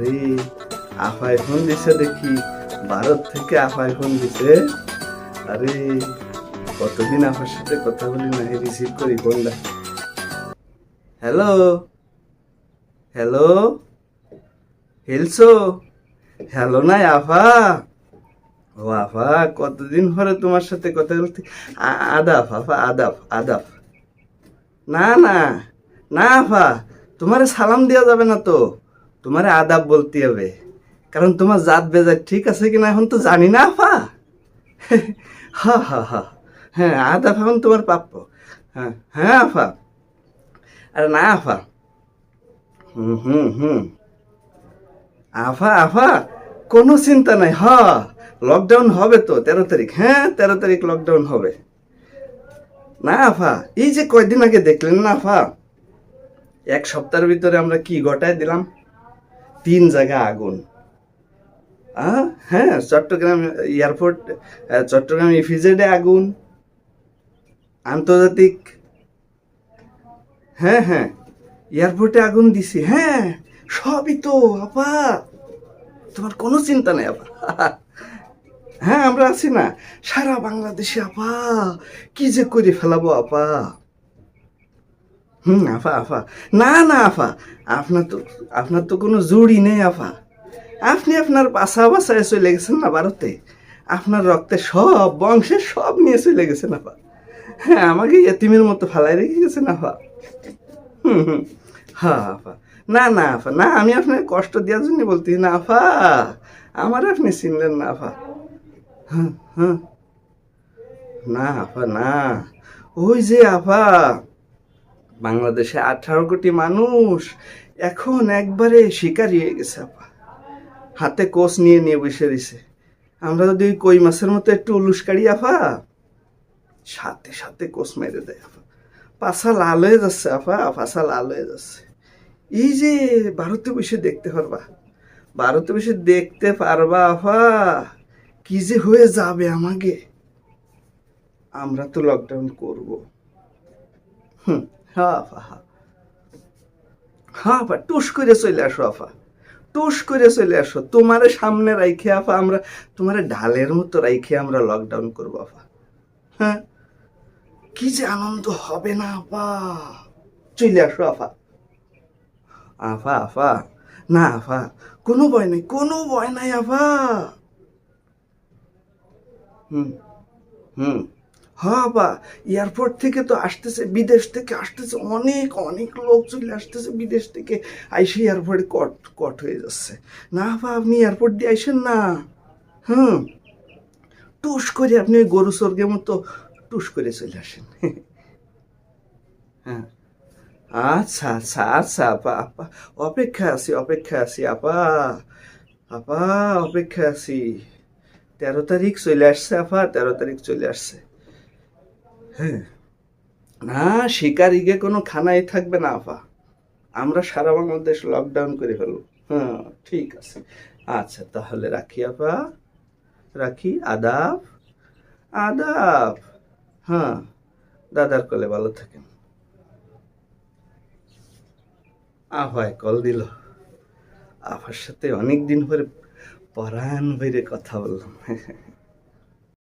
আরে আফাই ফোন দিছে দেখি, ভারত থেকে আফাই ফোন দিছে। আরে, কতদিন আফার সাথে কথা বলি না রিসিভ করি ফোনটা। Hello hello হেলসো? হ্যালো নাই আফা? ও আফা, কতদিন পরে তোমার সাথে কথা বলতে আ- আদাব, আফা, আদাব আদাব। না না না আফা, তোমারে সালাম দেওয়া যাবে না তো। তোমারে আদাব বলতে হবে। কারণ তোমার জাত বেজাত ঠিক আছে কিনা এখন তো জানি না আফা হা হা হা। হ্যাঁ আদাব এখন তোমার প্রাপ্য। হ্যাঁ হ্যাঁ আফা আরে না আফা হুম হুম হুম। আফা আফা কোনো চিন্তা নাই। হ লকডাউন হবে তো, তেরো তারিখ। হ্যাঁ তেরো তারিখ লকডাউন হবে। না আফা এই যে কয়দিন আগে দেখলেন না আফা এক সপ্তাহের ভিতরে আমরা কি গটায় দিলাম? তিন জায়গা আগুন। হ্যাঁ চট্টগ্রাম এয়ারপোর্ট চট্টগ্রাম ইফিজেডে আগুন, আন্তর্জাতিক হ্যাঁ হ্যাঁ এয়ারপোর্টে আগুন দিছি হ্যাঁ সবই তো, আপা, তোমার কোনো চিন্তা নেই, আপা। হ্যাঁ আমরা আছি না, সারা বাংলাদেশে, আপা, কি যে করে ফেলাবো, আপা। হুম, আফা আফা। না না, আফা। আপনার তো আপনার তো কোনো জুড়ি নেই, আফা। আপনি আপনার বাসা বাসায় চলে গেছেন না ভারতে? আপনার রক্তে সব বংশের সব নিয়ে চলে গেছেন, আফা। হ্যাঁ আমাকে এতিমের মতো ফালাই রেখে গেছেন, আফা। হুম হুম। হ্যাঁ আফা। না না, আফা। না, আমি আপনাকে কষ্ট দেওয়ার জন্য বলছি না, আফা। আমার আপনি চিনলেন না, আফা। হ্যাঁ হ্যাঁ। না, আফা, না। ওই যে, আফা। বাংলাদেশে আঠারো কোটি মানুষ এখন একবারে শিকারি হয়ে গেছে, আপা। হাতে কোষ নিয়ে নিয়ে বসে দিছে আমরা যদি কই মাছের মতো একটু উলুস কাড়ি আফা সাথে সাথে কোষ মেরে দেয় আফা পাশা লাল হয়ে যাচ্ছে আফা পাশা লাল হয়ে যাচ্ছে। এই যে ভারতে বসে দেখতে পারবা। ভারতে বসে দেখতে পারবা আফা কি যে হয়ে যাবে আমাকে। আমরা তো লকডাউন করব। হুম। হ্যাঁ আফা হ্যাঁ হ্যাঁ আফা, টুস করে চলে আসো, আফা। টুস করে চলে আসো। তোমারে সামনে রাইখে, আফা, আমরা, তোমারে ঢালের মতো রাইখে আমরা লকডাউন করব, আফা। হ্যাঁ কি যে আনন্দ হবে না, আফা। চলে আসো, আফা। আফা আফা। না, আফা, কোনো ভয় নাই, কোনো ভয় নাই, আফা। হুম হুম। হ্যাঁ বা এয়ারপোর্ট থেকে তো আসতেছে, বিদেশ থেকে আসতেছে, অনেক অনেক লোক চলে আসতেছে, বিদেশ থেকে আইসে এয়ারপোর্টে কট কট হয়ে যাচ্ছে। না বা, আপনি এয়ারপোর্ট দিয়ে আইসেন না। হুম। টুস করে আপনি ওই গরু স্বর্গের মতো টুস করে চলে আসেন। হ্যাঁ। আচ্ছা আচ্ছা আচ্ছা আপা আপা অপেক্ষা আছি অপেক্ষা আছি, আপা আপা অপেক্ষা আছি। তেরো তারিখ চলে আসছে, আপা, তেরো তারিখ চলে আসছে। হ্যাঁ। না শিকারিকে কোনো খানাই থাকবে না, আপা। আমরা সারা বাংলাদেশ লকডাউন করে ফেলব। হ্যাঁ ঠিক আছে। আচ্ছা তাহলে রাখি, আপা। রাখি, আদাব। আদাব। হ্যাঁ দাদার কলে ভালো থাকেন। আফায় কল দিল। আফার সাথে অনেক দিন পরে পরাণ ভরে কথা বললাম।